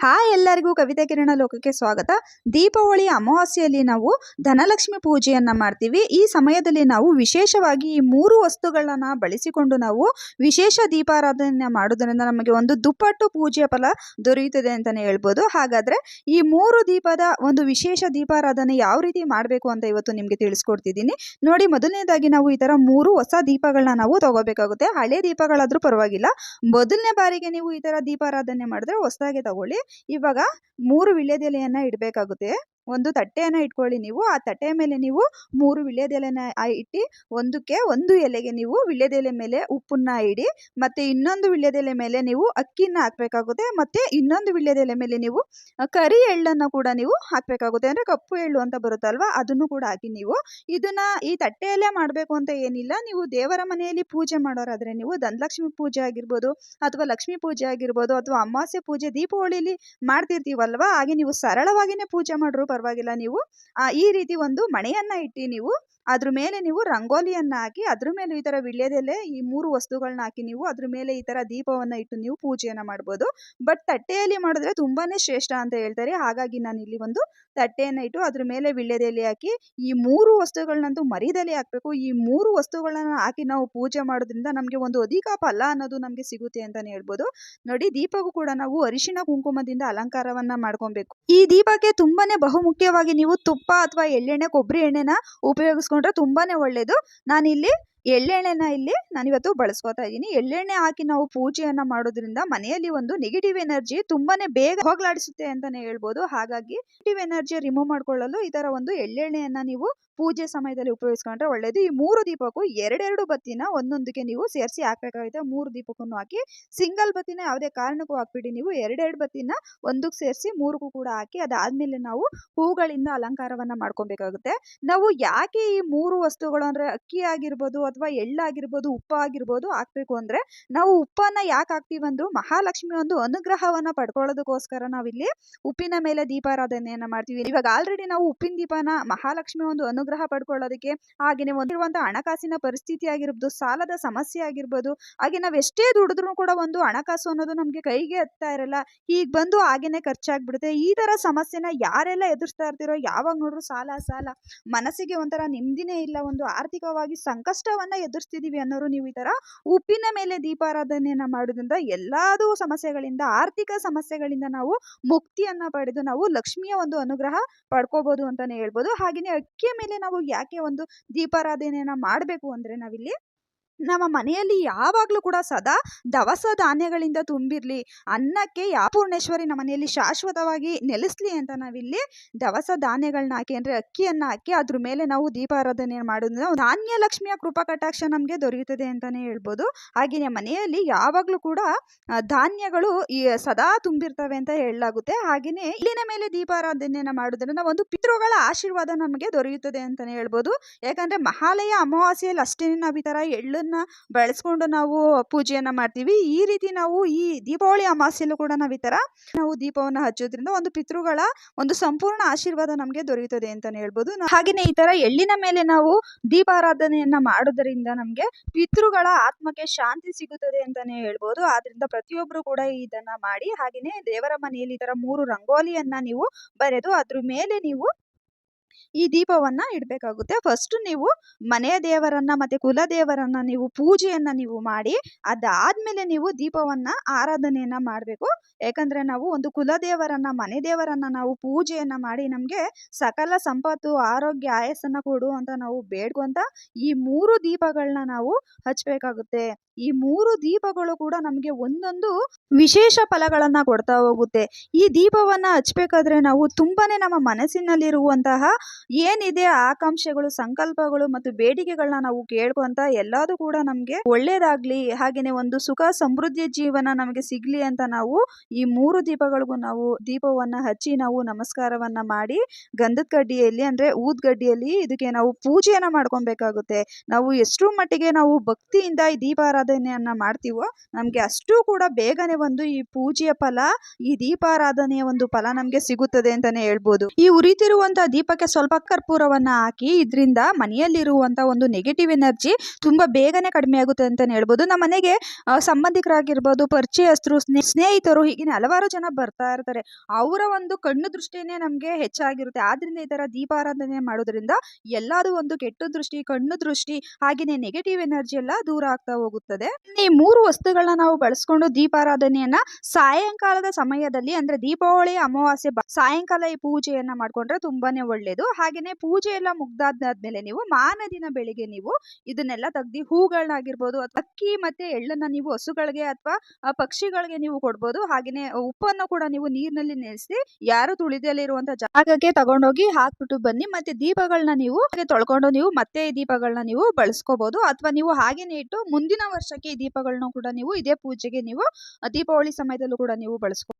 Hi ಎಲ್ಲರಿಗೂ ಕವಿತಾ ಕಿರಣ ಲೋಕಕ್ಕೆ ಸ್ವಾಗತ. ದೀಪಾವಳಿ ಅಮಾವಾಸ್ಯೆಯಲ್ಲಿ ನಾವು ಧನಲಕ್ಷ್ಮಿ ಪೂಜೆಯನ್ನು ಮಾಡ್ತೀವಿ. ಈ ಸಮಯದಲ್ಲಿ ನಾವು ವಿಶೇಷವಾಗಿ ಈ ಮೂರು ವಸ್ತುಗಳನ್ನು ಬಳಸಿಕೊಂಡು ನಾವು ವಿಶೇಷ ದೀಪಾರಾಧನೆ ಮಾಡೋದರಿಂದ ನಮಗೆ ಒಂದು ದುಪ್ಪಟ್ಟು ಪೂಜೆಯ ಫಲ ದೊರೆಯುತ್ತದೆ ಅಂತಲೇ ಹೇಳ್ಬೋದು. ಹಾಗಾದ್ರೆ ಈ ಮೂರು ದೀಪದ ಒಂದು ವಿಶೇಷ ದೀಪಾರಾಧನೆ ಯಾವ ರೀತಿ ಮಾಡಬೇಕು ಅಂತ ಇವತ್ತು ನಿಮಗೆ ತಿಳಿಸ್ಕೊಡ್ತಿದ್ದೀನಿ. ನೋಡಿ, ಮೊದಲನೇದಾಗಿ ನಾವು ಈ ಥರ ಮೂರು ಹೊಸ ದೀಪಗಳನ್ನ ನಾವು ತಗೋಬೇಕಾಗುತ್ತೆ. ಹಳೆ ದೀಪಗಳಾದರೂ ಪರವಾಗಿಲ್ಲ. ಮೊದಲನೇ ಬಾರಿಗೆ ನೀವು ಈ ಥರ ದೀಪಾರಾಧನೆ ಮಾಡಿದ್ರೆ ಹೊಸದಾಗಿ ತಗೊಳ್ಳಿ. ಇವಾಗ ಮೂರು ವಿಳ್ಯದೆಲೆಯನ್ನ ಇಡಬೇಕಾಗುತ್ತೆ. ಒಂದು ತಟ್ಟೆಯನ್ನ ಇಟ್ಕೊಳ್ಳಿ ನೀವು. ಆ ತಟ್ಟೆಯ ಮೇಲೆ ನೀವು ಮೂರು ವಿಳ್ಯದೆಲೆನ ಇಟ್ಟು ಒಂದಕ್ಕೆ ಒಂದು ಎಲೆಗೆ ನೀವು ವಿಳ್ಯದೆಲೆ ಮೇಲೆ ಉಪ್ಪನ್ನ ಇಡಿ, ಮತ್ತೆ ಇನ್ನೊಂದು ವಿಳ್ಯದೆಲೆ ಮೇಲೆ ನೀವು ಅಕ್ಕಿನ ಹಾಕಬೇಕಾಗುತ್ತೆ, ಮತ್ತೆ ಇನ್ನೊಂದು ವಿಳ್ಯದೆಲೆ ಮೇಲೆ ನೀವು ಕರಿ ಎಳ್ಳನ್ನು ಕೂಡ ನೀವು ಹಾಕಬೇಕಾಗುತ್ತೆ. ಅಂದ್ರೆ ಕಪ್ಪು ಎಳ್ಳು ಅಂತ ಬರುತ್ತಲ್ವ ಅದನ್ನು ಕೂಡ ಹಾಕಿ ನೀವು ಇದನ್ನ ಈ ತಟ್ಟೆಯಲ್ಲೇ ಮಾಡಬೇಕು ಅಂತ ಏನಿಲ್ಲ. ನೀವು ದೇವರ ಮನೆಯಲ್ಲಿ ಪೂಜೆ ಮಾಡೋರಾದ್ರೆ ನೀವು ಧನಲಕ್ಷ್ಮಿ ಪೂಜೆ ಆಗಿರ್ಬೋದು, ಅಥವಾ ಲಕ್ಷ್ಮೀ ಪೂಜೆ ಆಗಿರ್ಬೋದು, ಅಥವಾ ಅಮಾವಾಸ್ಯೆ ಪೂಜೆ ದೀಪಾವಳಿಲಿ ಮಾಡ್ತಿರ್ತೀವಲ್ವ? ಹಾಗೆ ನೀವು ಸರಳವಾಗಿನೇ ಪೂಜೆ ಮಾಡ್ರು ಪರವಾಗಿಲ್ಲ ನೀವು. ಈ ರೀತಿ ಒಂದು ಮಣೆಯನ್ನ ಇಟ್ಟು ನೀವು ಅದ್ರ ಮೇಲೆ ನೀವು ರಂಗೋಲಿಯನ್ನ ಹಾಕಿ ಅದ್ರ ಮೇಲೆ ಈ ತರ ವಿಳ್ಯದೆಲೆ ಈ ಮೂರು ವಸ್ತುಗಳನ್ನ ಹಾಕಿ ನೀವು ಅದ್ರ ಮೇಲೆ ಈ ತರ ದೀಪವನ್ನ ಇಟ್ಟು ನೀವು ಪೂಜೆಯನ್ನ ಮಾಡ್ಬೋದು. ಬಟ್ ತಟ್ಟೆಯಲ್ಲಿ ಮಾಡಿದ್ರೆ ತುಂಬಾನೇ ಶ್ರೇಷ್ಠ ಅಂತ ಹೇಳ್ತಾರೆ. ಹಾಗಾಗಿ ನಾನು ಇಲ್ಲಿ ಒಂದು ತಟ್ಟೆಯನ್ನ ಇಟ್ಟು ಅದ್ರ ಮೇಲೆ ವಿಳ್ಯದೆಲೆ ಹಾಕಿ, ಈ ಮೂರು ವಸ್ತುಗಳನ್ನಂತೂ ಮರಿದಲ್ಲಿ ಹಾಕ್ಬೇಕು. ಈ ಮೂರು ವಸ್ತುಗಳನ್ನ ಹಾಕಿ ನಾವು ಪೂಜೆ ಮಾಡೋದ್ರಿಂದ ನಮಗೆ ಒಂದು ಅಧಿಕ ಫಲ ಅನ್ನೋದು ನಮಗೆ ಸಿಗುತ್ತೆ ಅಂತಾನೆ ಹೇಳ್ಬೋದು. ನೋಡಿ, ದೀಪಕ್ಕೂ ಕೂಡ ನಾವು ಅರಿಶಿನ ಕುಂಕುಮದಿಂದ ಅಲಂಕಾರವನ್ನ ಮಾಡ್ಕೊಬೇಕು. ಈ ದೀಪಕ್ಕೆ ತುಂಬಾನೇ ಬಹುಮುಖ್ಯವಾಗಿ ನೀವು ತುಪ್ಪ ಅಥವಾ ಎಳ್ಳೆಣ್ಣೆ ಕೊಬ್ಬರಿ ಎಣ್ಣೆನ ಉಪಯೋಗಿಸ್ಕೊಂಡ್ರೆ ತುಂಬಾನೇ ಒಳ್ಳೇದು. ನಾನಿಲ್ಲಿ ಎಳ್ಳೆಣ್ಣೆನ ಇಲ್ಲಿ ನಾನಿವತ್ತು ಬಳಸ್ಕೊತಾ ಇದ್ದೀನಿ. ಎಳ್ಳೆಣ್ಣೆ ಹಾಕಿ ನಾವು ಪೂಜೆಯನ್ನ ಮಾಡೋದ್ರಿಂದ ಮನೆಯಲ್ಲಿ ಒಂದು ನೆಗೆಟಿವ್ ಎನರ್ಜಿ ತುಂಬಾನೇ ಬೇಗ ಹೋಗ್ಲಾಡಿಸುತ್ತೆ ಅಂತಾನೆ ಹೇಳ್ಬೋದು. ಹಾಗಾಗಿ ನೆಗೆಟಿವ್ ಎನರ್ಜಿ ರಿಮೂವ್ ಮಾಡ್ಕೊಳ್ಳಲು ಈ ತರ ಒಂದು ಎಳ್ಳೆಣ್ಣೆಯನ್ನ ನೀವು ಪೂಜೆ ಸಮಯದಲ್ಲಿ ಉಪಯೋಗಿಸ್ಕೊಂಡ್ರೆ ಒಳ್ಳೇದು. ಈ ಮೂರು ದೀಪಕ್ಕೂ ಎರಡೆರಡು ಬತ್ತಿನ ಒಂದೊಂದಕ್ಕೆ ನೀವು ಸೇರಿಸಿ ಹಾಕಬೇಕಾಗುತ್ತೆ. ಮೂರು ದೀಪಕ್ಕೂ ಹಾಕಿ ಸಿಂಗಲ್ ಬತ್ತಿನ ಯಾವುದೇ ಕಾರಣಕ್ಕೂ ಹಾಕ್ಬಿಡಿ. ನೀವು ಎರಡೆರಡು ಬತ್ತಿನ ಒಂದಕ್ಕೆ ಸೇರಿಸಿ ಮೂರಕ್ಕೂ ಕೂಡ ಹಾಕಿ ಅದಾದ್ಮೇಲೆ ನಾವು ಹೂಗಳಿಂದ ಅಲಂಕಾರವನ್ನ ಮಾಡ್ಕೊಬೇಕಾಗುತ್ತೆ. ನಾವು ಯಾಕೆ ಈ ಮೂರು ವಸ್ತುಗಳು ಅಂದ್ರೆ ಅಕ್ಕಿ ಆಗಿರ್ಬೋದು ಅಥವಾ ಎಳ್ಳಾಗಿರ್ಬೋದು ಉಪ್ಪು ಆಗಿರ್ಬೋದು ಹಾಕ್ಬೇಕು ಅಂದ್ರೆ ನಾವು ಉಪ್ಪನ್ನ ಯಾಕೆ ಹಾಕ್ತೀವಂದ್ರು ಮಹಾಲಕ್ಷ್ಮಿ ಒಂದು ಅನುಗ್ರಹವನ್ನ ಪಡ್ಕೊಳ್ಳೋದಕ್ಕೋಸ್ಕರ ನಾವಿಲ್ಲಿ ಉಪ್ಪಿನ ಮೇಲೆ ದೀಪಾರಾಧನೆಯನ್ನ ಮಾಡ್ತೀವಿ. ಇವಾಗ ಆಲ್ರೆಡಿ ನಾವು ಉಪ್ಪಿನ ದೀಪನ ಮಹಾಲಕ್ಷ್ಮಿ ಒಂದು ಅನುಗ್ರಹ ಪಡ್ಕೊಳ್ಳೋದಕ್ಕೆ ಹಾಗೆಯೇ ಒಂದಿರುವಂತ ಹಣಕಾಸಿನ ಪರಿಸ್ಥಿತಿ ಆಗಿರ್ಬೋದು, ಸಾಲದ ಸಮಸ್ಯೆ ಆಗಿರ್ಬೋದು, ಹಾಗೆ ನಾವ್ ಎಷ್ಟೇ ದುಡಿದ್ರು ಕೂಡ ಒಂದು ಹಣಕಾಸು ಅನ್ನೋದು ನಮ್ಗೆ ಕೈಗೆ ಹತ್ತಾ ಇರಲ್ಲ. ಈಗ ಬಂದು ಹಾಗೇನೆ ಖರ್ಚಾಗ್ಬಿಡುತ್ತೆ. ಈ ತರ ಸಮಸ್ಯೆನ ಯಾರೆಲ್ಲ ಎದುರಿಸ್ತಾ ಇರ್ತಿರೋ, ಯಾವಾಗ ನೋಡ್ರು ಸಾಲ ಸಾಲ. ಮನಸ್ಸಿಗೆ ಒಂಥರ ನೆಮ್ಮದಿನೇ ಇಲ್ಲ, ಒಂದು ಆರ್ಥಿಕವಾಗಿ ಸಂಕಷ್ಟವನ್ನ ಎದುರಿಸ್ತಿದೀವಿ ಅನ್ನೋರು ನೀವು ಈ ತರ ಉಪ್ಪಿನ ಮೇಲೆ ದೀಪಾರಾಧನೆಯನ್ನ ಮಾಡೋದ್ರಿಂದ ಎಲ್ಲಾದು ಸಮಸ್ಯೆಗಳಿಂದ, ಆರ್ಥಿಕ ಸಮಸ್ಯೆಗಳಿಂದ ನಾವು ಮುಕ್ತಿಯನ್ನ ಪಡೆದು ನಾವು ಲಕ್ಷ್ಮಿಯ ಒಂದು ಅನುಗ್ರಹ ಪಡ್ಕೋಬಹುದು ಅಂತಾನೆ ಹೇಳ್ಬೋದು. ಹಾಗೇನೆ ಅಕ್ಕಿಯ ಮೇಲೆ ನಾವು ಯಾಕೆ ಒಂದು ದೀಪಾರಾಧನೆಯನ್ನ ಮಾಡಬೇಕು ಅಂದ್ರೆ ನಾವಿಲ್ಲಿ ನಮ್ಮ ಮನೆಯಲ್ಲಿ ಯಾವಾಗಲೂ ಕೂಡ ಸದಾ ದವಸ ಧಾನ್ಯಗಳಿಂದ ತುಂಬಿರಲಿ. ಅನ್ನಕ್ಕೆ ಯಾ ಪೂರ್ಣೇಶ್ವರಿ ನಮ್ಮ ಮನೆಯಲ್ಲಿ ಶಾಶ್ವತವಾಗಿ ನೆಲೆಸ್ಲಿ ಅಂತ ನಾವಿಲ್ಲಿ ದವಸ ಧಾನ್ಯಗಳನ್ನ ಹಾಕಿ ಅಂದ್ರೆ ಅಕ್ಕಿಯನ್ನು ಹಾಕಿ ಅದ್ರ ಮೇಲೆ ನಾವು ದೀಪಾರಾಧನೆ ಮಾಡೋದ್ರಿಂದ ಧಾನ್ಯ ಲಕ್ಷ್ಮಿಯ ಕೃಪಾ ಕಟಾಕ್ಷ ನಮಗೆ ದೊರೆಯುತ್ತದೆ ಅಂತಾನೆ ಹೇಳ್ಬೋದು. ಹಾಗೆಯೇ ಮನೆಯಲ್ಲಿ ಯಾವಾಗಲೂ ಕೂಡ ಧಾನ್ಯಗಳು ಈ, ಸದಾ ತುಂಬಿರ್ತವೆ ಅಂತ ಹೇಳಲಾಗುತ್ತೆ. ಹಾಗೆಯೇ ಇಲ್ಲಿನ ಮೇಲೆ ದೀಪಾರಾಧನೆಯನ್ನು ಮಾಡೋದ್ರಿಂದ ಒಂದು ಪಿತೃಗಳ ಆಶೀರ್ವಾದ ನಮಗೆ ದೊರೆಯುತ್ತದೆ ಅಂತಾನೆ ಹೇಳ್ಬೋದು. ಯಾಕಂದ್ರೆ ಮಹಾಲಯ ಅಮಾವಾಸ್ಯೆಯಲ್ಲಿ ಅಷ್ಟೇ ನಾವು ಈ ತರ ಎಳ್ಳನ್ನ ಬಳಸ್ಕೊಂಡು ನಾವು ಪೂಜೆಯನ್ನ ಮಾಡ್ತೀವಿ. ಈ ರೀತಿ ನಾವು ಈ ದೀಪಾವಳಿ ಅಮಾಸ್ಯಲ್ಲೂ ಕೂಡ ನಾವು ಈ ತರ ನಾವು ದೀಪವನ್ನ ಹಚ್ಚೋದ್ರಿಂದ ಒಂದು ಪಿತೃಗಳ ಒಂದು ಸಂಪೂರ್ಣ ಆಶೀರ್ವಾದ ನಮಗೆ ದೊರೆಯುತ್ತದೆ ಅಂತಾನೆ ಹೇಳ್ಬೋದು. ಹಾಗೆಯೇ ಹಾಗೇನೆ ಈ ತರ ಎಳ್ಳಿನ ಮೇಲೆ ನಾವು ದೀಪಾರಾಧನೆಯನ್ನ ಮಾಡೋದರಿಂದ ನಮ್ಗೆ ಪಿತೃಗಳ ಆತ್ಮಕ್ಕೆ ಶಾಂತಿ ಸಿಗುತ್ತದೆ ಅಂತಾನೆ ಹೇಳ್ಬೋದು. ಆದ್ರಿಂದ ಪ್ರತಿಯೊಬ್ಬರು ಕೂಡ ಇದನ್ನ ಮಾಡಿ ಹಾಗೇನೆ ದೇವರ ಮನೆಯಲ್ಲಿ ಈ ತರ ಮೂರು ರಂಗೋಲಿಯನ್ನ ನೀವು ಬರೆದು ಅದ್ರ ಮೇಲೆ ನೀವು ಈ ದೀಪವನ್ನ ಇಡಬೇಕಾಗುತ್ತೆ. ಫಸ್ಟ್ ನೀವು ಮನೆಯ ದೇವರನ್ನ ಮತ್ತೆ ಕುಲ ದೇವರನ್ನ ನೀವು ಪೂಜೆಯನ್ನ ನೀವು ಮಾಡಿ, ಅದಾದ್ಮೇಲೆ ನೀವು ದೀಪವನ್ನ ಆರಾಧನೆಯನ್ನ ಮಾಡಬೇಕು. ಯಾಕಂದ್ರೆ ನಾವು ಒಂದು ಕುಲ ದೇವರನ್ನ ಮನೆ ದೇವರನ್ನ ನಾವು ಪೂಜೆಯನ್ನ ಮಾಡಿ ನಮ್ಗೆ ಸಕಲ ಸಂಪತ್ತು, ಆರೋಗ್ಯ, ಆಯಸ್ಸನ್ನ ಕೊಡು ಅಂತ ನಾವು ಬೇಡ್ಕೊಂತ ಈ ಮೂರು ದೀಪಗಳನ್ನ ನಾವು ಹಚ್ಬೇಕಾಗುತ್ತೆ. ಈ ಮೂರು ದೀಪಗಳು ಕೂಡ ನಮಗೆ ಒಂದೊಂದು ವಿಶೇಷ ಫಲಗಳನ್ನ ಕೊಡ್ತಾ ಹೋಗುತ್ತೆ. ಈ ದೀಪವನ್ನ ಹಚ್ಬೇಕಾದ್ರೆ ನಾವು ತುಂಬಾನೇ ನಮ್ಮ ಮನಸ್ಸಿನಲ್ಲಿರುವಂತಹ ಏನಿದೆ ಆಕಾಂಕ್ಷೆಗಳು, ಸಂಕಲ್ಪಗಳು ಮತ್ತು ಬೇಡಿಕೆಗಳನ್ನ ನಾವು ಕೇಳ್ಕೊಂತ ಎಲ್ಲದೂ ಕೂಡ ನಮ್ಗೆ ಒಳ್ಳೇದಾಗ್ಲಿ, ಹಾಗೇನೆ ಒಂದು ಸುಖ, ಸಮೃದ್ಧಿ ಜೀವನ ನಮಗೆ ಸಿಗ್ಲಿ ಅಂತ ನಾವು ಈ ಮೂರು ದೀಪಗಳಿಗೂ ನಾವು ದೀಪವನ್ನ ಹಚ್ಚಿ ನಾವು ನಮಸ್ಕಾರವನ್ನ ಮಾಡಿ ಗಂಧದ ಗಡ್ಡಿಯಲ್ಲಿ ಅಂದ್ರೆ ಊದ್ ಗಡ್ಡಿಯಲ್ಲಿ ಇದಕ್ಕೆ ನಾವು ಪೂಜೆಯನ್ನ ಮಾಡ್ಕೊಬೇಕಾಗುತ್ತೆ. ನಾವು ಎಷ್ಟರ ಮಟ್ಟಿಗೆ ನಾವು ಭಕ್ತಿಯಿಂದ ಈ ದೀಪಾರಾಧನೆ ದೀಪಾರಾಧನೆಯನ್ನ ಮಾಡ್ತೀವೋ, ನಮಗೆ ಅಷ್ಟು ಕೂಡ ಬೇಗನೆ ಒಂದು ಈ ಪೂಜೆಯ ಫಲ, ಈ ದೀಪಾರಾಧನೆಯ ಒಂದು ಫಲ ನಮಗೆ ಸಿಗುತ್ತದೆ ಅಂತಾನೆ ಹೇಳ್ಬೋದು. ಈ ಉರಿತಿರುವಂತಹ ದೀಪಕ್ಕೆ ಸ್ವಲ್ಪ ಕರ್ಪೂರವನ್ನ ಹಾಕಿ, ಇದರಿಂದ ಮನೆಯಲ್ಲಿರುವಂತಹ ಒಂದು ನೆಗೆಟಿವ್ ಎನರ್ಜಿ ತುಂಬಾ ಬೇಗನೆ ಕಡಿಮೆ ಆಗುತ್ತೆ ಅಂತಾನೆ ಹೇಳ್ಬೋದು. ನಮ್ಮ ಮನೆಗೆ ಸಂಬಂಧಿಕರಾಗಿರ್ಬೋದು, ಪರಿಚಯಸ್ಥರು, ಸ್ನೇ- ಸ್ನೇಹಿತರು ಹೀಗೆ ಹಲವಾರು ಜನ ಬರ್ತಾ ಇರ್ತಾರೆ. ಅವರ ಒಂದು ಕಣ್ಣು ದೃಷ್ಟಿನೇ ನಮಗೆ ಹೆಚ್ಚಾಗಿರುತ್ತೆ. ಆದ್ರಿಂದ ಈ ತರ ದೀಪಾರಾಧನೆ ಮಾಡೋದ್ರಿಂದ ಎಲ್ಲಾದ್ರೂ ಒಂದು ಕೆಟ್ಟ ದೃಷ್ಟಿ, ಕಣ್ಣು ದೃಷ್ಟಿ ಹಾಗೆಯೇ ನೆಗೆಟಿವ್ ಎನರ್ಜಿ ಎಲ್ಲ ದೂರ ಆಗ್ತಾ ಹೋಗುತ್ತದೆ. ಈ ಮೂರು ವಸ್ತುಗಳನ್ನ ನಾವು ಬಳಸ್ಕೊಂಡು ದೀಪಾರಾಧನೆಯನ್ನ ಸಾಯಂಕಾಲದ ಸಮಯದಲ್ಲಿ ಅಂದ್ರೆ ದೀಪಾವಳಿ, ಅಮಾವಾಸ್ಯೆ ಸಾಯಂಕಾಲ ಈ ಪೂಜೆಯನ್ನ ಮಾಡ್ಕೊಂಡ್ರೆ ತುಂಬಾನೇ ಒಳ್ಳೇದು. ಹಾಗೇನೆ ಪೂಜೆ ಎಲ್ಲ ಮುಗ್ದಾದ್ಮೇಲೆ ನೀವು ಮಾನ ದಿನ ಬೆಳಿಗ್ಗೆ ನೀವು ಇದನ್ನೆಲ್ಲ ತಗ್ದಿ ಹೂಗಳನ್ನಾಗಿರ್ಬೋದು ಅಕ್ಕಿ ಮತ್ತೆ ಎಳ್ಳನ್ನ ನೀವು ಹಸುಗಳಿಗೆ ಅಥವಾ ಪಕ್ಷಿಗಳಿಗೆ ನೀವು ಕೊಡ್ಬೋದು. ಹಾಗೇನೆ ಉಪ್ಪನ್ನು ಕೂಡ ನೀವು ನೀರಿನಲ್ಲಿ ನೆನೆಸಿ ಯಾರು ತುಳಿದಲ್ಲಿರುವಂತ ಜಾಗಕ್ಕೆ ತಗೊಂಡೋಗಿ ಹಾಕ್ಬಿಟ್ಟು ಬನ್ನಿ. ಮತ್ತೆ ದೀಪಗಳನ್ನ ನೀವು ತೊಳ್ಕೊಂಡು ನೀವು ಮತ್ತೆ ದೀಪಗಳನ್ನ ನೀವು ಬಳಸ್ಕೋಬಹುದು ಅಥವಾ ನೀವು ಹಾಗೇನೆ ಇಟ್ಟು ಮುಂದಿನ ವರ್ಷಕ್ಕೆ ಈ ದೀಪಗಳನ್ನ ಕೂಡ ನೀವು ಇದೇ ಪೂಜೆಗೆ ನೀವು ದೀಪಾವಳಿ ಸಮಯದಲ್ಲೂ ಕೂಡ ನೀವು ಬಳಸ್ಕೊ,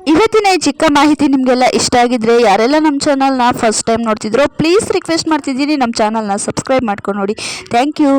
ಇವತ್ತಿನ ಈ ಚಿಕ್ಕ ಮಾಹಿತಿ ನಿಮಗೆಲ್ಲ ಇಷ್ಟ ಆಗಿದ್ರೆ ಯಾರೆಲ್ಲ ನಮ್ಮ ಚಾನಲ್ನ ಫಸ್ಟ್ ಟೈಮ್ ನೋಡ್ತಿದ್ರೋ ಪ್ಲೀಸ್ ರಿಕ್ವೆಸ್ಟ್ ಮಾಡ್ತಿದ್ದೀನಿ. ನಮ್ಮ ಚಾನಲ್ನ ಸಬ್ಸ್ಕ್ರೈಬ್ ಮಾಡ್ಕೊಂಡು ನೋಡಿ. Thank you